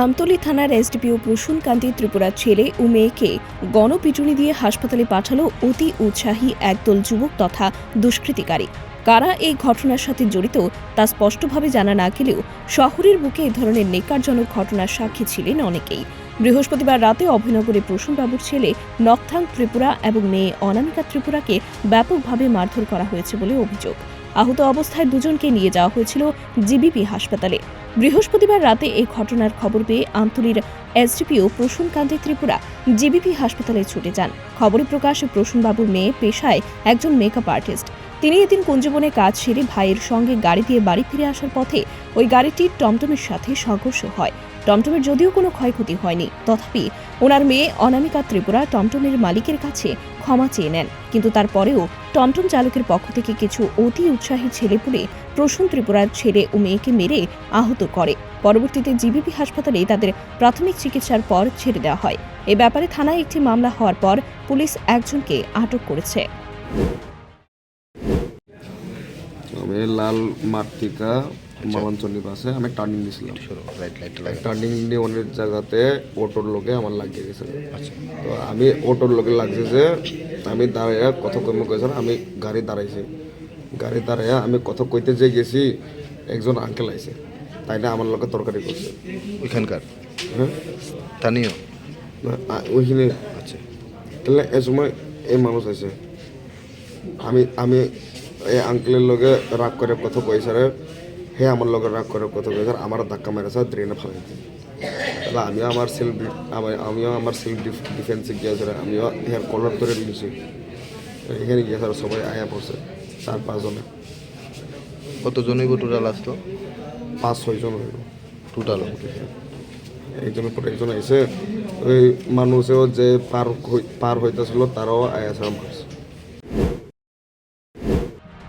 আমতলী থানার এসডিপিও প্রসূন কান্তি ত্রিপুরার ছেলে ও মেয়েকে গণপিটুনি দিয়ে হাসপাতালে পাঠালো অতি উৎসাহী একদল যুবক তথা দুষ্কৃতিকারী। কারা এই ঘটনার সাথে জড়িত তা স্পষ্টভাবে জানা না গেলেও শহরের বুকে এই ধরনের নেকারজনক ঘটনার সাক্ষী ছিলেন অনেকেই। বৃহস্পতিবার রাতে অভিনগরে প্রসূনবাবুর ছেলে নকথাং ত্রিপুরা এবং মেয়ে অনামিকা ত্রিপুরাকে ব্যাপকভাবে মারধর করা হয়েছে বলে অভিযোগ। আহত অবস্থায় দুজনকে নিয়ে যাওয়া হয়েছিল জিবিপি হাসপাতালে। বৃহস্পতিবার রাতে এই ঘটনার খবর পেয়ে আমতলীর এসডিপিও প্রসূন কান্তি ত্রিপুরা জিবিপি হাসপাতালে ছুটে যান। খবরে প্রকাশ, প্রসূনবাবুর মেয়ে পেশায় একজন মেকআপ আর্টিস্ট তিনি এদিন কুঞ্জবনে কাজ সেরে ভাইয়ের সঙ্গে গাড়ি দিয়ে বাড়ি ফিরে আসার পথে ওই গাড়িটির টমটমের সাথে সংঘর্ষ হয়। টমটমের যদিও কোনো ক্ষয়ক্ষতি হয়নি। তথাপি ওনার মেয়ে অনামিকা ত্রিপুরা টমটমের মালিকের কাছে ক্ষমা চেয়ে নেন। কিন্তু তারপরেও টমটম চালকের পক্ষ থেকে কিছু অতি উৎসাহী ছেলেপুলে প্রসূন ত্রিপুরার ছেলে ও মেয়েকে মেরে আহত করে। পরবর্তীতে জিবিপি হাসপাতালে তাদের প্রাথমিক চিকিৎসার পর ছেড়ে দেওয়া হয়। এ ব্যাপারে থানায় একটি মামলা হওয়ার পর পুলিশ একজনকে আটক করেছে। আমি লাল মার্টিকা মালাঞ্চলি বাসে আমি টার্নিং দিয়েছিলাম টার্নিং দিয়ে অনেক জায়গাতে অটোর লোকে আমার লাগিয়ে গেছে। তো আমি অটোর লোকে লাগছে যে আমি দাঁড়াইয়া কথা কমে গেছে আমি গাড়ি দাঁড়াইছি। গাড়ি দাঁড়াইয়া আমি কথা কইতে যে গেছি একজন আঙ্কেল আইছে। তাই না আমার লোকে তরকারি করছে। ওইখানকার? হ্যাঁ। স্থানীয়? ওইখানে। আচ্ছা। তাহলে এ সময় এই মানুষ আছে আমি আমি এই আঙ্কেলের লগে রাগ করে কথা কইছে রে। হে আমার লগে রাগ করে কথা কইছে আমার ধাক্কা মেরেছে ড্রেনে ফালাইছে তাহলে আমিও আমার সেলফ আমিও আমার সেলফ ডিফেন্সে গিয়েছে আমিও হেয়ার কলার ধরে নিয়েছি। এখানে গিয়েছে আর সবাই আয়া পড়ছে চার পাঁচজনে কতজনই টোটাল আসতো পাঁচ ছয়জন হইল। টোটাল একজনের পর একজন এসে ওই মানুষেও যে পার পার হইতেছিল তারাও আয়া সালাম করছে